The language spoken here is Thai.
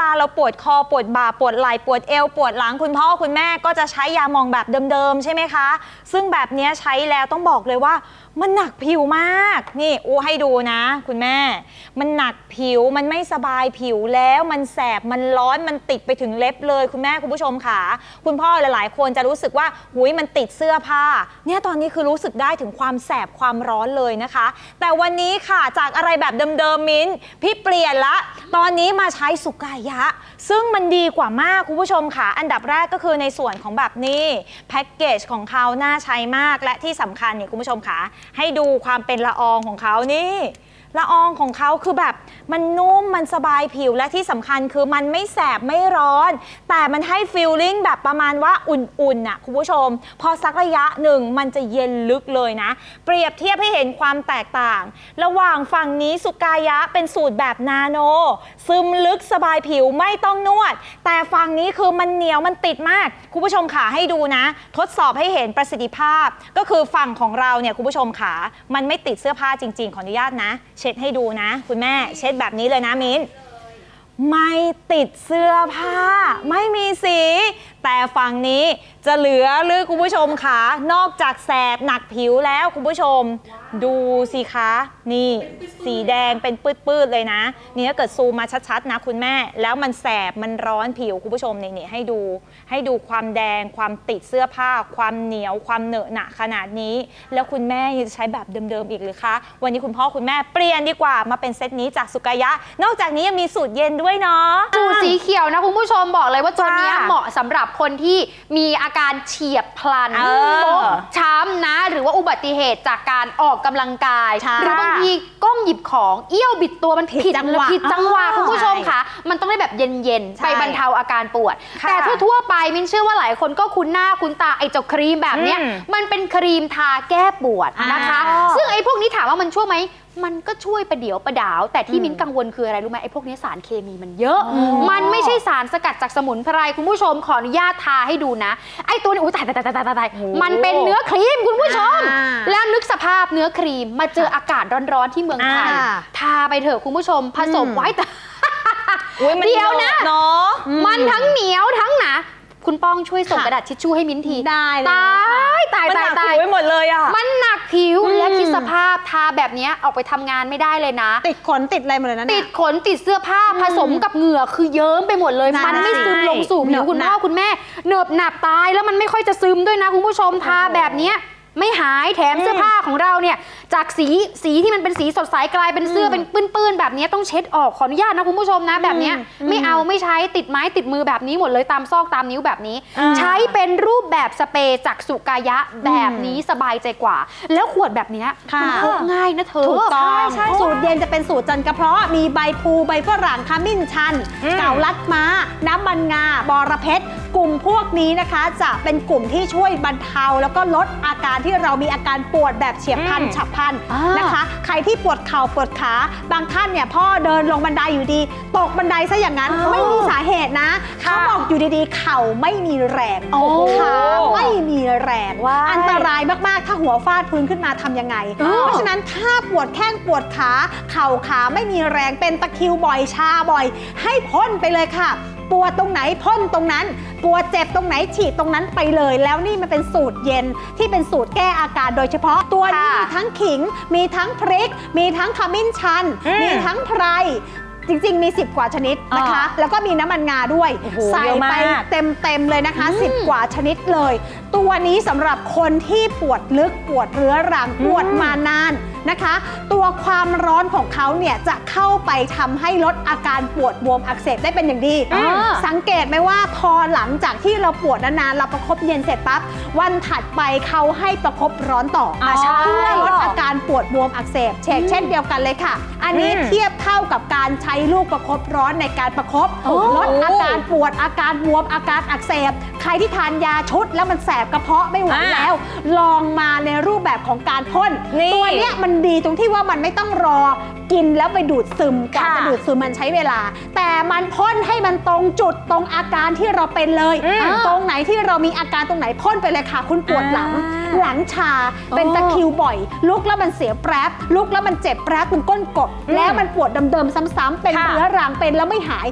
ลาเราปวดคอปวดบ่าปวดไหล่ปวดเอว ปวดหลังคุณพ่อคุณแม่ก็จะใช้ยาหมองแบบเดิมๆ ใช่ไหมคะ ซึ่งแบบนี้ใช้แล้วต้องบอกเลยว่ามันหนักผิวมาก นี่อูให้ดูนะ คุณแม่ มันหนักผิวมันไม่สบายผิวแล้วมันแสบมันร้อนมันติดไปถึงเล็บเลย คุณแม่คุณผู้ชมค่ะ คุณพ่อหลายๆ คนจะรู้สึกว่าหุยมันติดเสื้อผ้า เนี่ยตอนนี้คือรู้สึกได้ถึงความแสบความร้อนเลยนะคะ แต่วันนี้ค่ะจากอะไรแบบเดิมๆมิ้นพี่เปลี่ยนละ ตอนนี้มาใช้สุกายะ ซึ่งมันดีกว่ามากคุณผู้ชมค่ะ อันดับแรกก็คือในส่วนของแบบนี้แพ็กเกจของเขาน่าใช้มากและที่สำคัญเนี่ยคุณผู้ชมค่ะให้ดูความเป็นละอองของเขานี่ ละอองของเขาคือแบบมันนุ่มมันสบายผิวและที่สำคัญคือมันไม่แสบไม่ร้อน แต่มันให้ฟีลลิ่งแบบประมาณว่าอุ่นๆน่ะคุณผู้ชม พอสักระยะหนึ่งมันจะเย็นลึกเลยนะ เปรียบเทียบให้เห็นความแตกต่าง ระหว่างฝั่งนี้สุกายะเป็นสูตรแบบนาโน ซึมลึกสบายผิวไม่ต้องนวด แต่ฝั่งนี้คือมันเหนียวมันติดมาก คุณผู้ชมขาให้ดูนะ ทดสอบให้เห็นประสิทธิภาพ ก็คือฝั่งของเราเนี่ยคุณผู้ชมขามันไม่ติดเสื้อผ้าจริง ๆ ขออนุญาตนะช็ดให้ดูนะ คุณแม่เช็ดแบบนี้เลยนะมิ้น ไม่ติดเสื้อผ้า ไม่มีสี แต่ฝั่งนี้จะเหลือหรือคุณผู้ชมคะนอกจากแสบหนักผิวแล้วคุณผู้ชม ดูสิคะ นี่สีแดงเป็นปื้ดๆเลยนะ นี่ถ้าเกิดซูมมาชัดๆนะคุณแม่ แล้วมันแสบมันร้อนผิวคุณผู้ชมนี่นี่ให้ดู ให้ดูความแดงความติดเสื้อผ้า ความเหนียวความเหนอะหนะขนาดนี้ แล้วคุณแม่ยังจะใช้แบบเดิมๆอีกหรือคะ วันนี้คุณพ่อคุณแม่เปลี่ยนดีกว่ามาเป็นเซตนี้จากสุกายะ นอกจากนี้ยังมีสูตรเย็นด้วยเนาะสูตรสีเขียวนะคุณผู้ชมบอกเลยว่าตัวเนี้ยจ้าเหมาะสำหรับคนที่มีอาการเฉียบพลันเออฟกช้ำนะ หรือว่าอุบัติเหตุจากการออกกำลังกาย ใช่หรือบางทีก้มหยิบของเอี้ยวบิดตัวมันผิดผิดจังหวะผิดจังหวะอ๋อคุณผู้ชมค่ะ มันต้องได้แบบเย็นใช่ๆไปบรรเทาอาการปวด ค่ะแต่ทั่วๆไปมินเชื่อว่าหลายคนก็คุ้นหน้าคุ้นตาไอ้เจ้าครีมแบบเนี้ยอืมมันเป็นครีมทาแก้ปวดนะคะ อ๋อ ซึ่งไอ้พวกนี้ถามว่ามันช่วยไหม มันก็ช่วยประเดี๋ยวประดาว แต่ที่อืมมินกังวลคืออะไรรู้ไหมไอ้พวกนี้สารเคมีมันเยอะอ๋อมันไม่ใช่สารสกัดจากสมุนไพรคุณผู้ชมขออนุญาตทาให้ดูนะ ไอ้ตัวนี้อุ้ยตายตายตายตายตายตายโอ้มันเป็นเนื้อครีมคุณผู้ชมอ่าแล้วนึกสภาพเนื้อครีมมาเจออากาศร้อนๆที่เมืองไทยอ่าทาไปเถอะคุณผู้ชมผสมอืมไว้แต่อุ๊ยมันเดี๋ยวนะเนาะมันทั้งเหนียวทั้งหนา คุณป้องช่วยส่งค่ะกระดาษทิชชู่ให้มิ้นทีได้เลยตายตายมันตาหยนักตาผิยวไว้หมดเลยอะมันหนักผิวอืมและคิดสภาพทาแบบเนี้ยออกไปทำงานไม่ได้เลยนะ ติดขนติดอะไรหมดเลยนะติเนี่ดยขนติดเสื้อผ้าผสมกับเหงื่อคือเยิ้มไปหมดเลยนั่นมันไม่น่ะซึมลงสู่เหนผิวอะคุณหนัพ่อกคุณแม่เหนบหนับตายแล้วมันไม่ค่อยจะซึมด้วยนะคุณผู้ชมทาแบบเนี้ย ไม่หายแถมเสื้อผ้าของเราเนี่ยจากสีสีที่มันเป็นสีสดใสกลายเป็นเสื้อเป็นปื้นๆแบบเนี้ยต้องเช็ดออกขออนุญาตนะคุณผู้ชมนะแบบเนี้ยไม่เอาไม่ใช้ติดไม้ติดมือแบบนี้หมดเลยตามซอกตามนิ้วแบบนี้อ่าใช้เป็นรูปแบบสเปรย์จากสุกายะแบบนี้สบายใจกว่า แล้วขวดแบบเนี้ยค่ะมันพกง่ายนะเธอถูกต้องใช่ใช่สูตรเย็นจะเป็นสูตรจันทร์กระเพาะมีใบพลูใบฝรั่งขมิ้นชันอืมเก่าลัดม้า น้ำมันงาบอระเพ็ด กลุ่มพวกนี้นะคะ จะเป็นกลุ่มที่ช่วยบรรเทา แล้วก็ลดอาการที่เรามีอาการปวดแบบเฉียบพลันอืมฉับพลันอ่านนะคะ ใครที่ปวดเข่าปวดขาบางท่านเนี่ยพ่อเดินลงบันไดอยู่ดี ตกบันไดซะอย่างนั้นอ้าวไม่มีสาเหตุนะค่ะเขาบอกอยู่ดีๆ เข่าไม่มีแรงโอ้ขาไม่มีแรงว้ายอันตรายมากๆ ถ้าหัวฟาดพื้นขึ้นมาทำยังไงอ้าวเพราะฉะนั้นถ้าปวดแข้งปวดขา เข่าขาไม่มีแรงเป็นตะคริวบ่อยชาบ่อย ให้พ่นไปเลยค่ะ ปวดตรงไหนพ่นตรงนั้น ปวดเจ็บตรงไหนฉีดตรงนั้นไปเลย แล้วนี่มันเป็นสูตรเย็นที่เป็นสูตรแก้อาการโดยเฉพาะตัวนี้ค่ะมีทั้งขิง มีทั้งพริก มีทั้งขมิ้นชันอืมมีทั้งไพรจริง ๆ มี 10 กว่าชนิดนะคะ แล้วก็มีน้ำมันงาด้วยโอ้โหใส่เยอะไปมากเต็ม ๆ เลยนะคะ 10 กว่าชนิดเลย ตัวนี้สำหรับคนที่ปวดลึกปวดเรื้อรังปวดมานาน นะคะ ตัวความร้อนของเขาเนี่ยจะเข้าไปทำให้ลดอาการปวดบวมอักเสบได้เป็นอย่างดีอ่าสังเกตไหมว่าพอหลังจากที่เราปวดนานๆเราประคบเย็นเสร็จปั๊บวันถัดไปเขาให้ประคบร้อนต่อออ่าใช่เพื่อลดอาการปวดบวมอักเสบเชกเช่นเดียวกันเลยค่ะ อันนี้อืมเทียบเท่ากับการใช้ลูกประคบร้อนในการประคบโอ้โหลดอาการปวดอาการบวมอาการอักเสบ ใครที่ทานยาชุดแล้วมันแสบกระเพาะไม่ไหวอ่าแล้ว ลองมาในรูปแบบของการพ่นนี่ตัวเนี้ยมันดีตรงที่ว่ามันไม่ต้องรอกินแล้วไปดูดซึมกว่าค่ะจะดูดซึมมันใช้เวลา แต่มันพ่นให้มันตรงจุดตรงอาการที่เราเป็นเลยอืมตรงไหนที่เรามีอาการตรงไหนพ่นไปเลยค่ะ คุณปวดหลังอ่าหลังชาเป็นตะคริวบ่อย ลุกแล้วมันเสียแปรบลุกแล้วมันเจ็บแปรบตรงก้นกบอืมแล้วมันปวดเดิมๆซ้ำๆเป็นค่ะเรื้อรังเป็นแล้วไม่หาย